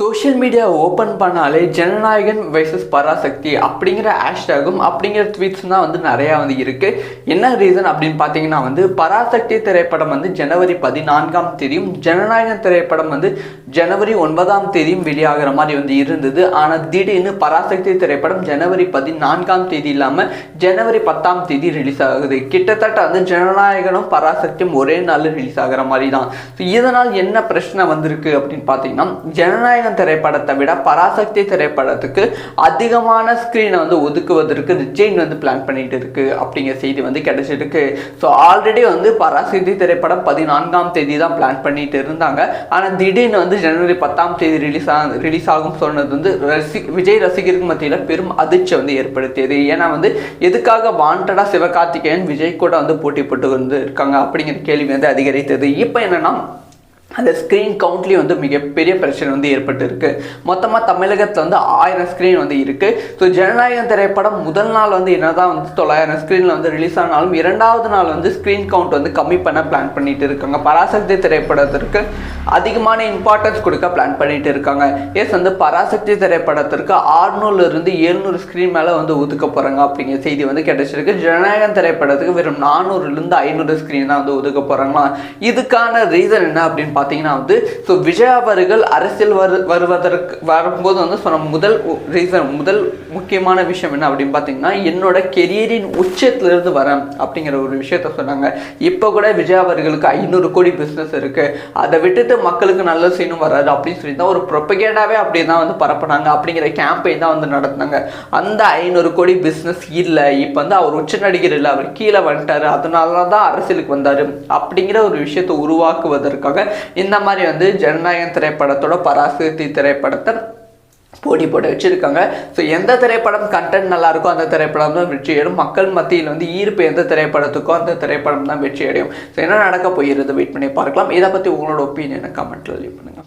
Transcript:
Social media open பண்ணாலே Jananayagan vices Parasakthi அப்படிங்கிற ஹேஷ்டேகும் அப்படிங்கிற ட்வீட்ஸ் தான் வந்து நிறையா வந்து இருக்குது என்ன ரீசன் அப்படின்னு பார்த்தீங்கன்னா வந்து பராசக்தி திரைப்படம் வந்து ஜனவரி பதினான்காம் தேதியும் ஜனநாயகன் திரைப்படம் வந்து ஜனவரி ஒன்பதாம் தேதியும் வெளியாகிற மாதிரி வந்து இருந்தது. ஆனால் திடீர்னு பராசக்தி திரைப்படம் ஜனவரி பதினான்காம் தேதி இல்லாமல் ஜனவரி பத்தாம் தேதி ரிலீஸ் ஆகுது. கிட்டத்தட்ட வந்து ஜனநாயகனும் பராசக்தியும் ஒரே நாளில் ரிலீஸ் ஆகிற மாதிரி தான். ஸோ இதனால் என்ன பிரச்சனை வந்திருக்கு அப்படின்னு பார்த்தீங்கன்னா ஜனநாயகன் திரைப்படத்தை விட பராசக்தி திரைப்படத்துக்கு அதிகமான ஸ்க்ரீனை வந்து ஒதுக்குவதற்கு ரிஜெயின் வந்து பிளான் பண்ணிட்டு இருக்கு அப்படிங்கிற செய்தி வந்து கிடைச்சிருக்கு. ஸோ ஆல்ரெடி வந்து பராசக்தி திரைப்படம் பதினான்காம் தேதி தான் பிளான் பண்ணிட்டு இருந்தாங்க. ஆனால் திடீர்னு வந்து ஜனவரி பத்தாம் தேதி ரிலீஸ் ஆ ரிலீஸ் ஆகும் சொன்னது வந்து ரசி விஜய் ரசிகருக்கு மத்தியில் பெரும் அதிர்ச்சி வந்து ஏற்படுத்தியது. ஏன்னா வந்து எதுக்காக வாண்டடாக சிவகார்த்திகேயன் விஜய் கூட வந்து போட்டி போட்டு வந்து இருக்காங்க அப்படிங்கிற கேள்வி வந்து அதிகரித்தது. இப்போ என்னன்னா அந்த ஸ்க்ரீன் கவுண்ட்லேயும் வந்து மிகப்பெரிய பிரச்சனை வந்து ஏற்பட்டு இருக்கு மொத்தமாக தமிழகத்தில் வந்து ஆயிரம் ஸ்க்ரீன் வந்து இருக்கு. ஸோ ஜனநாயகம் திரைப்படம் முதல் நாள் வந்து என்னதான் வந்து தொள்ளாயிரம் ஸ்க்ரீனில் வந்து ரிலீஸ் ஆனாலும் இரண்டாவது நாள் வந்து ஸ்க்ரீன் கவுண்ட் வந்து கம்மி பண்ண பிளான் பண்ணிட்டு இருக்காங்க. பராசக்தி திரைப்படத்திற்கு அதிகமான இம்பார்ட்டன்ஸ் கொடுக்க பிளான் பண்ணிட்டு இருக்காங்க. எஸ் வந்து பராசக்தி திரைப்படத்திற்கு ஆறுநூறுல இருந்து எழுநூறு ஸ்க்ரீன் மேலே வந்து ஒதுக்க போகிறாங்க அப்படிங்கிற செய்தி வந்து கிடைச்சிருக்கு. ஜனநாயகம் திரைப்படத்துக்கு வெறும் நானூறுலேருந்து ஐநூறு ஸ்க்ரீன் தான் வந்து ஒதுக்க போகிறாங்களாம் இதுக்கான ரீசன் என்ன அப்படின்னு பார்த்தீங்கன்னா வந்து ஸோ விஜய் அவர்கள் அரசியல் வரு வருவதற்கு வரும்போது வந்து சொன்ன முதல் ரீசன் முதல் முக்கியமான விஷயம் என்ன அப்படின்னு பார்த்தீங்கன்னா என்னோட கெரியரின் உச்சத்திலிருந்து வரேன் அப்படிங்கிற ஒரு விஷயத்த சொன்னாங்க. இப்போ கூட விஜய் அவர்களுக்கு ஐநூறு கோடி பிஸ்னஸ் இருக்கு. அதை விட்டுட்டு மக்களுக்கு நல்லது செய்யணும் வராது அப்படின்னு சொல்லி தான் ஒரு ப்ரொப்பகேண்டாவே அப்படி தான் வந்து பரப்புனாங்க அப்படிங்கிற கேம்பெயின் தான் வந்து நடத்தினாங்க. அந்த ஐநூறு கோடி பிஸ்னஸ் இல்லை. இப்போ வந்து அவர் உச்ச நடிகர் இல்லை. அவர் கீழே வந்துட்டாரு. அதனால தான் அரசியலுக்கு வந்தார். அப்படிங்கிற ஒரு விஷயத்தை உருவாக்குவதற்காக இந்த மாதிரி வந்து ஜனநாயகம் திரைப்படத்தோட பராசக்தி திரைப்படத்தை போட்டி போட்டு வச்சுருக்காங்க. ஸோ எந்த திரைப்படம் கண்டென்ட் நல்லாயிருக்கோ அந்த திரைப்படம் தான் வெற்றி அடையும். மக்கள் மத்தியில் வந்து ஈர்ப்பு எந்த திரைப்படத்துக்கோ அந்த திரைப்படம் தான் வெற்றி அடையும். ஸோ என்ன நடக்க போகிறது? வெயிட் பண்ணி பார்க்கலாம். இதை பற்றி உங்களோட ஒப்பீனியனை கமெண்ட்டில் லீவ் பண்ணுங்கள்